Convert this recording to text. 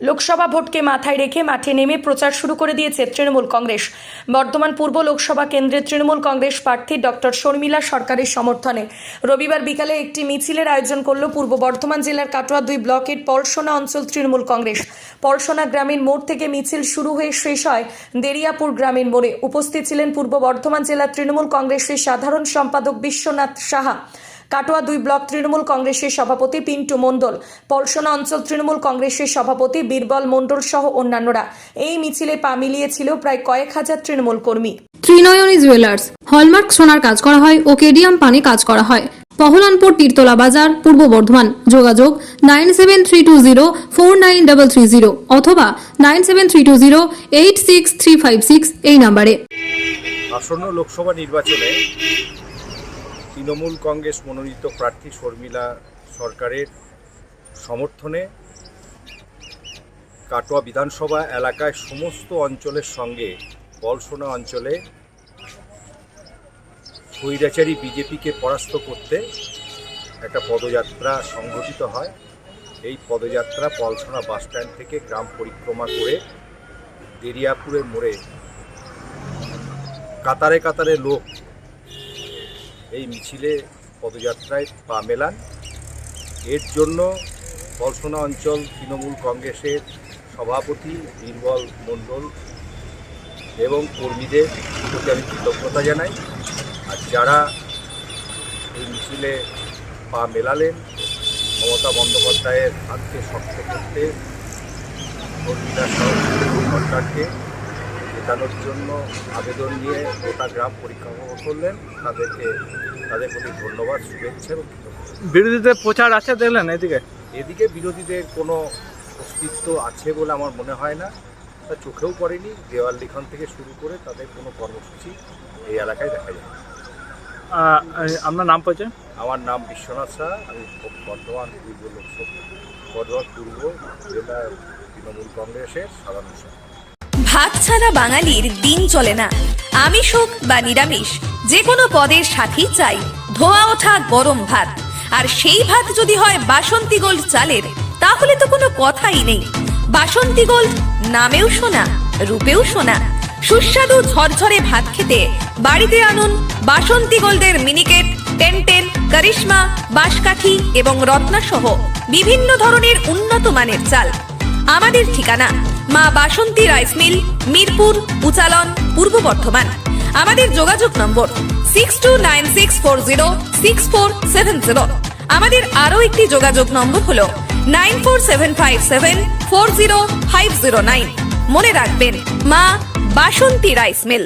লোকসভা ভোটকে মাথায় রেখে মাঠে নেমে প্রচার শুরু করে দিয়েছে তৃণমূল কংগ্রেস। বর্ধমান পূর্ব লোকসভা কেন্দ্রের তৃণমূল কংগ্রেস প্রার্থী ডক্টর শর্মিলা সরকারের সমর্থনে রবিবার বিকালে একটি মিছিলের আয়োজন করল পূর্ব বর্ধমান জেলার কাটোয়া দুই ব্লকের পলসোনা অঞ্চল তৃণমূল কংগ্রেস। পলসোনা গ্রামীণ মোড় থেকে মিছিল শুরু হয়ে শেষ হয় দেরিয়াপুর গ্রামীণ মোড়ে। উপস্থিত ছিলেন পূর্ব বর্ধমান জেলার তৃণমূল কংগ্রেসের সাধারণ সম্পাদক বিশ্বনাথ সাহা। কাটোয়া দুই ব্লক তৃণমূল কংগ্রেসের সভাপতি পিন্টু মণ্ডল পলসোনা অঞ্চল তৃণমূল কংগ্রেসের সভাপতি বীরবল মণ্ডল সহ অন্যান্যরা। এই মিছিলে পা মিলিয়েছিল প্রায় কয়েক হাজার তৃণমূল কর্মী। ত্রিনয়নী জুয়েলার্স হলমার্ক সোনার কাজ করা হয় ও কেডিয়াম পানি কাজ করা হয়। পহলানপুর তীরতলা বাজার পূর্ব বর্ধমান। যোগাযোগ nine seven three two zero four nine double three zero অথবা nine seven three two zero eight six three five six এই নাম্বারে। আসন্ন লোকসভা নির্বাচনে তৃণমূল কংগ্রেস মনোনীত প্রার্থী শর্মিলা সরকারের সমর্থনে কাটোয়া বিধানসভা এলাকায় সমস্ত অঞ্চলের সঙ্গে বলসোনা অঞ্চলে স্বৈরাচারী বিজেপিকে পরাস্ত করতে একটা পদযাত্রা সংগঠিত হয়। এই পদযাত্রা পলসোনা বাসস্ট্যান্ড থেকে গ্রাম পরিক্রমা করে দেরিয়াপুরের মোড়ে কাতারে কাতারে লোক এই মিছিলে পদযাত্রায় পা মেলান। এর জন্য পলসোনা অঞ্চল তৃণমূল কংগ্রেসের সভাপতি বীরবল মণ্ডল এবং কর্মীদের প্রতি আমি কৃতজ্ঞতা জানাই। আর যারা এই মিছিলে পা মেলালেন, মমতা বন্দ্যোপাধ্যায়ের হাতকে শক্ত করতে, কর্মীরা সরকারকে জেতানোর জন্য আবেদন নিয়ে গোটা গ্রাম পরিক্রমা করলেন। তাদেরকে তাদের প্রতি ধন্যবাদ শুভেচ্ছা এবং বিরোধীদের প্রচার আছে দেখলেন এদিকে? এদিকে বিরোধীদের কোনো অস্তিত্ব আছে বলে আমার মনে হয় না। তা চোখেও পড়েনি। দেওয়াল লিখন থেকে শুরু করে তাদের কোনো কর্মসূচি এই এলাকায় দেখা যায় না। আপনার নাম পরিচয়? আমার নাম বিশ্বনাথ শাহ আমি বর্ধমান পূর্ব লোকসভা বর্ধমান পূর্ব জেলা তৃণমূল কংগ্রেসের সাধারণ সম্পাদক। ভাত ছাড়া বাঙালির দিন চলে না। আমিষ হোক বা নিরামিষ যে কোনো পদের সাথেই চাই। ধোয়া ওঠা গরম ভাত। আর সেই ভাত যদি হয় বাসন্তী গোল্ড চালের, তাহলে তো কোনো কথাই নেই। বাসন্তী গোল্ড নামেও শোনা রূপেও শোনা সুস্বাদু ঝরঝরে ভাত খেতে বাড়িতে আনুন বাসন্তী গোল্ডের মিনিকেট, টেনটেন, করিশ্মা, বাঁশকাঠি এবং রত্না সহ বিভিন্ন ধরনের উন্নত মানের চাল। আমাদের ঠিকানা মা বাসন্তী রাইস মিল, মিরপুর, উচালন, পূর্ব বর্ধমান। আমাদের যোগাযোগ number six two nine six four zero six four seven zero আমাদের আরও একটি যোগাযোগ নম্বর হল nine four seven five seven four zero five zero nine মনে রাখবেন, মা বাসন্তী রাইস মিল।